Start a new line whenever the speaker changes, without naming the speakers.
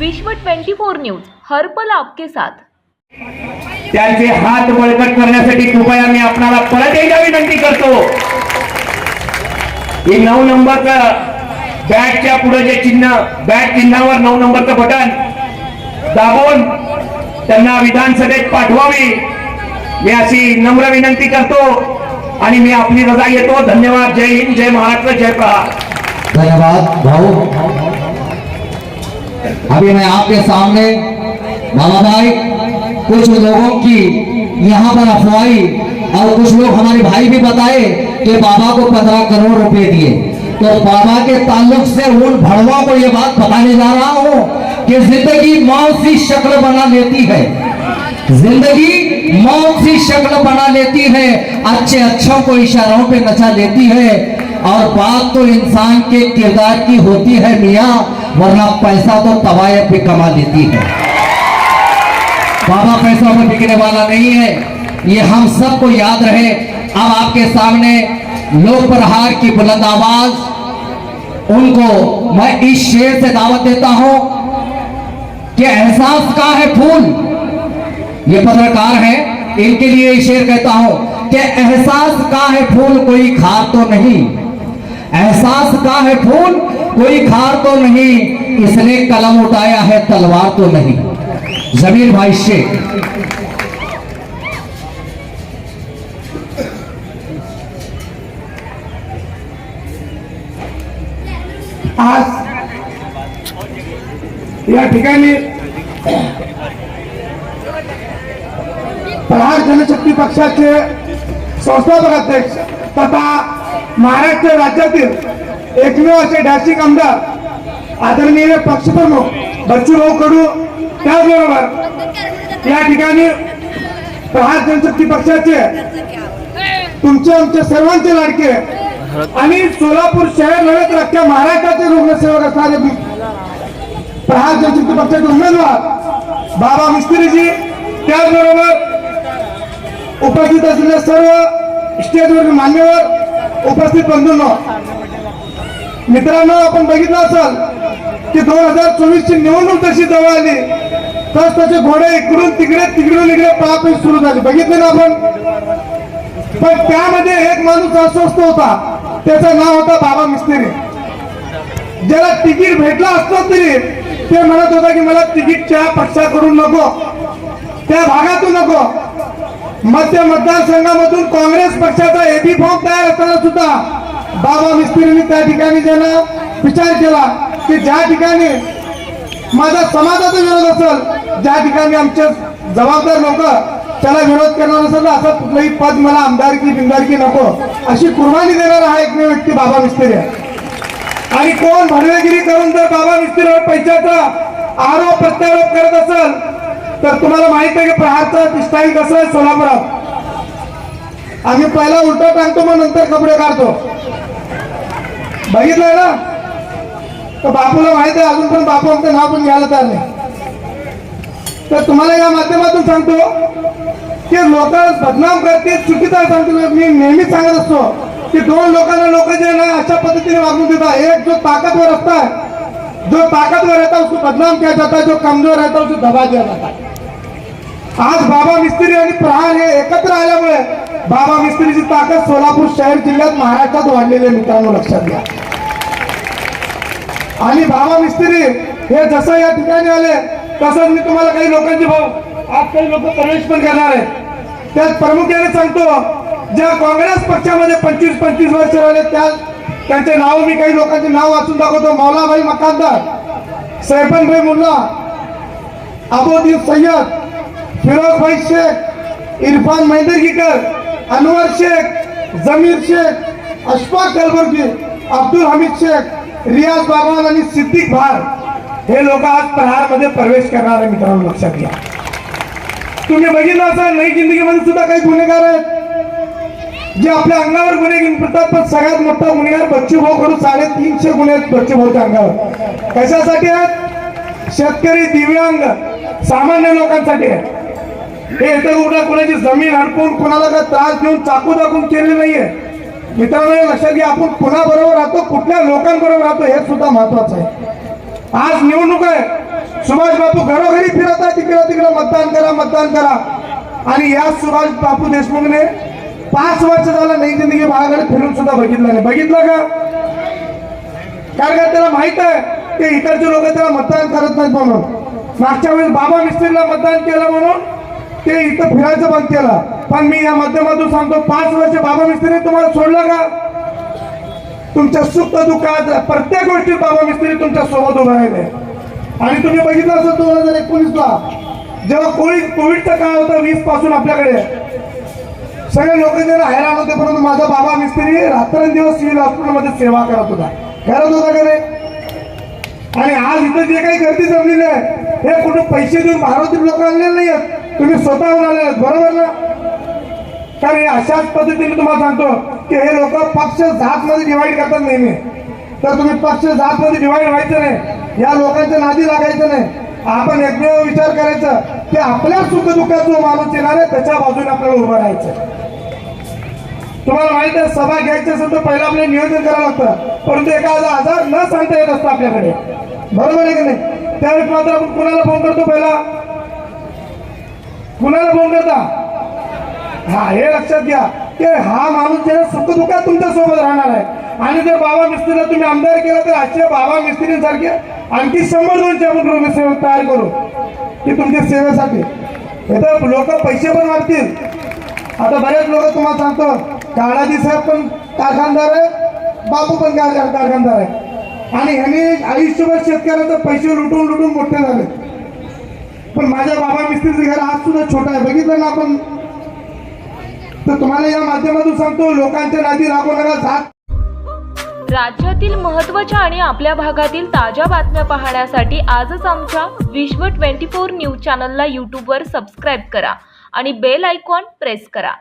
विश्व 24 न्यूज हर्पल आपके साथ.
त्यांचे हात बळकट करण्यासाठी कृपया मी आपणाला परत एकदा विनंती करतो. हे नऊ नंबरचं बॅटच्या पुढे जे चिन्ह बॅट चिन्हावर नऊ नंबरचं बटन दाबून त्यांना विधानसभेत पाठवावी. मी अशी नम्र विनंती करतो आणि मी आपली रजा घेतो. धन्यवाद. जय हिंद जय महाराष्ट्र जय प्रहार.
धन्यवाद. भाऊ अभी मैं आपके सामने बाबा भाई, कुछ लोगों की यहाँ पर अफवाही और कुछ लोग हमारे भाई भी बताए कि बाबा को पंद्रह करोड़ रुपए दिए। तो बाबा के ताल्लुक से उन भड़वा को ये बात बताने जा रहा हूँ कि ज़िंदगी मौत सी शक्ल बना लेती है। ज़िंदगी मौत सी शक्ल बना लेती है, अच्छे अच्छों को इशारों पे नचा लेती है और बात तो इंसान के किरदार की होती है मियाँ। वरना पैसा तो तवायत भी कमा लेती है। बाबा पैसा में बिकने वाला नहीं है। ये हम सबको याद रहे। अब आपके सामने लोक प्रहार की बुलंद आवाज़। उनको मैं इस शेर से दावत देता हूँ कि एहसास का है फूल। ये पत्रकार है, इनके लिए शेर कहता हूँ कि एहसास का है फूल कोई खार तो नहीं। एहसास का है फूल कोई खार तो नहीं, इसने कलम उठाया है, तलवार तो नहीं। जमीर भाई शेख
आज या ठिकाणी प्रहार जनशक्ती पक्षाचे संस्थापक अध्यक्ष तथा महाराष्ट्र राज्यातील एकमेव असे डॅशिंग आमदार आदरणीय पक्षप्रमुख बच्चूभाऊ कडू त्याचबरोबर या ठिकाणी प्रहार जनशक्ती पक्षाचे तुमचे आमचे सर्वांचे लाडके आणि सोलापूर शहर नव्हे तर अख्ख्या महाराष्ट्राचे रुग्णसेवक असणारे प्रहार जनशक्ती पक्षाचे उमेदवार बाबा मिस्त्रीजी त्याचबरोबर उपस्थित असलेले सर्व स्टेजवरील मान्यवर उपस्थित बंधूंनो. मित्रांनो आपण बघितलं असाल की दोन हजार चोवीस ची निवडणूक जशी जवळ आली तस तसे घोडे इकडून तिकडे तिकडून इकडे पळापळी सुरू झाली. बघितले ना आपण? पण त्यामध्ये एक माणूस अस्वस्थ होता. त्याचं नाव होता बाबा मिस्त्री. ज्याला तिकीट भेटला असतो तरी ते म्हणत होता की मला तिकीटच्या पक्षाकडून नको. त्या भागातून नको. मध्य मतदारसंघामधून काँग्रेस पक्षाचा एबी फॉर्म तयार असताना सुद्धा बाबा मिस्त्रींनी त्या ठिकाणी ज्यांना विचार केला की ज्या ठिकाणी माझा समाजाचा विरोध असेल ज्या ठिकाणी आमचे जबाबदार लोक त्याला विरोध करणार असेल तर असं कुठलंही पद मला आमदारकी बिमदारकी नको अशी कुर्बानी देणारा हा एकमेव व्यक्ती बाबा मिस्त्री आहे. आणि कोण भडवेगिरी करून जर बाबा मिस्त्रीवर पैशाचा आरोप प्रत्यारोप करत असेल तर तुम्हाला माहीत आहे की प्रहारचा स्टाईल कसं आहे सोलापुरात. आम्ही पहिला उलट टाकतो मग नंतर कपडे काढतो. बघितलंय ना? तर बापूला माहीत आहे अजून पण बापू आमचं नाव पण घ्यायला चालले तर तुम्हाला या माध्यमातून सांगतो की लोक बदनाम करते चुकीचा सांगतो मी नेहमीच सांगत असतो की दोन लोकांना लोक जे ना अशा पद्धतीने वागणूक देतात. एक जो ताकदवर असता जो ताकदवर रहता है उसको बदनाम किया जाता है जो कमजोर रहता है उसको दबा दिया जाता. है आज बाबा मिस्त्री आणि प्रहार हे एकत्र आल्यामुळे बाबा मिस्त्रीची ताकद सोलापूर शहर जिल्ह्यात महाराष्ट्रात वाढलेली आहे मित्रांनो लक्षात घ्या. आणि बाबा मिस्त्री हे जसं या ठिकाणी आले तसंच मी तुम्हाला काही लोकांचे भाऊ आज काही लोक प्रवेश पण करणार आहेत. त्यात प्रामुख्याने सांगतो ज्या काँग्रेस पक्षामध्ये पंचवीस पंचवीस वर्ष राहिले त्या त्यांचे नाव मी काही लोकांचे नाव वाचून दाखवतो. मौलाभाई मकानदार सैफनभाई मुल्ला अबोदीन सय्यद फिरोजभाई शेख इरफान मैदर्गीकर अनवर शेख जमीर शेख अशफाक कलबुर्गी अब्दुल हमीद शेख रियाज बागवान आणि सिद्दीक भार हे लोक आज प्रहारमध्ये प्रवेश करणार आहे मित्रांनो लक्षात घ्या. तुम्ही बघितलं असाल नई जिंदगीमध्ये सुद्धा काही गुन्हेगार आहेत जे आपल्या अंगावर गुन्हे गिनतात पण सगळ्यात मोठा गुन्हेगार बच्चूभाऊ करून साडेतीनशे गुन्हे आहेत बच्चूभाऊच्या अंगावर. कशासाठी आहेत? शेतकरी दिव्यांग सामान्य लोकांसाठी आहे हे इतर उद्या कोणाची जमीन हडपून कोणाला काय त्रास देऊन चाकू दाखवून केले नाहीये. मित्रांनो हे लक्षात घ्या आपण कुणाबरोबर राहतो कुठल्या लोकांबरोबर राहतो हे सुद्धा महत्वाचं आहे. आज निवडणूक आहे. सुभाष बापू घरोघरी फिरत आहे तिकडे तिकडे मतदान करा मतदान करा. आणि या सुभाष बापू देशमुखने पाच वर्ष झालं नई जिंदगी भागाकडे फिरून सुद्धा बघितलं नाही. बघितलं का? कारण का त्याला माहीत आहे की इकडचे लोक त्याला मतदान करत नाहीत म्हणून. मागच्या वेळेस बाबा मिस्त्रीला मतदान केलं म्हणून ते इथं फिरायचं बंद केलं पण मी या माध्यमातून सांगतो पाच वर्ष बाबा मिस्त्री तुम्हाला सोडलं का? तुमच्या सुख दुःखात प्रत्येक गोष्टीत बाबा मिस्त्री तुमच्यासोबत उभा राहिले. आणि तुम्ही बघितलं असेल दोन हजार एकोणीस ला जेव्हा कोविड कोविडचा काळ होता वीसपासून आपल्याकडे. सगळे लोक जरा हैराण होते परंतु माझा बाबा मिस्त्री रात्रंदिवस सिव्हिल हॉस्पिटलमध्ये सेवा करत होता. करत होता का नाही? आणि आज इथं जे काही गर्दी जमलेली आहे हे कुठं पैसे देऊन भारतीय लोक आणलेले नाही आहेत तुम्ही स्वतःहून आले बरोबर ना? कारण अशाच पद्धतीने तुम्हाला सांगतो की हे लोक पक्ष जात मध्ये डिवाईड करतात नेहमी. तर तुम्ही पक्ष जात मध्ये डिवाइड व्हायचं नाही. या लोकांच्या नादी लागायचं नाही. आपण एकमेव विचार करायचा की आपल्या सुखदुःखात जो माणूस येणार आहे त्याच्या बाजूने आपल्याला उभं राहायचं. तुम्हाला माहीत आहे सभा घ्यायची असेल तर पहिला आपल्याला नियोजन करावं लागतं. परंतु एखादा आजार न सांगता येत असतो आपल्याकडे. बरोबर आहे की नाही? त्यावेळेस मात्र आपण कुणाला फोन करतो पहिला? कुणाला फोन करता? हा हे लक्षात घ्या. की हा माणूस जे सुखदुःखात तुमच्यासोबत राहणार आहे. आणि जर बाबा मिस्त्रीला तुम्ही आमदार केला तर आजच्या बाबा मिस्त्रीसारखे आणखी शंभर दोनशे आपण गृहसेवक तयार करू. की तुमच्या सेवेसाठी. इथं लोक पैसे पण मारतील आता बरेच लोक तुम्हाला सांगतो काळाजी साहेब पण कारखानदार आहे बापू पण कारखानदार आहे. आणि ह्यांनी आयुष्यभर शेतकऱ्याचे पैसे लुटून लुटून मोठे झाले. पण माझ्या बाबा मिस्त्रीचं घर आज सुद्धा छोटा आहे. बघितलं ना आपण? तर तुम्हाला या माध्यमातून सांगतो लोकांच्या नादी राबवणारा जात
राज्यातील महत्त्वाच्या आणि आपल्या भागातील ताज्या बातम्या पाहण्यासाठी आजच आमच्या विश्व 24 न्यूज चॅनलला यूट्यूबवर सबस्क्राईब करा आणि बेल आयकॉन प्रेस करा.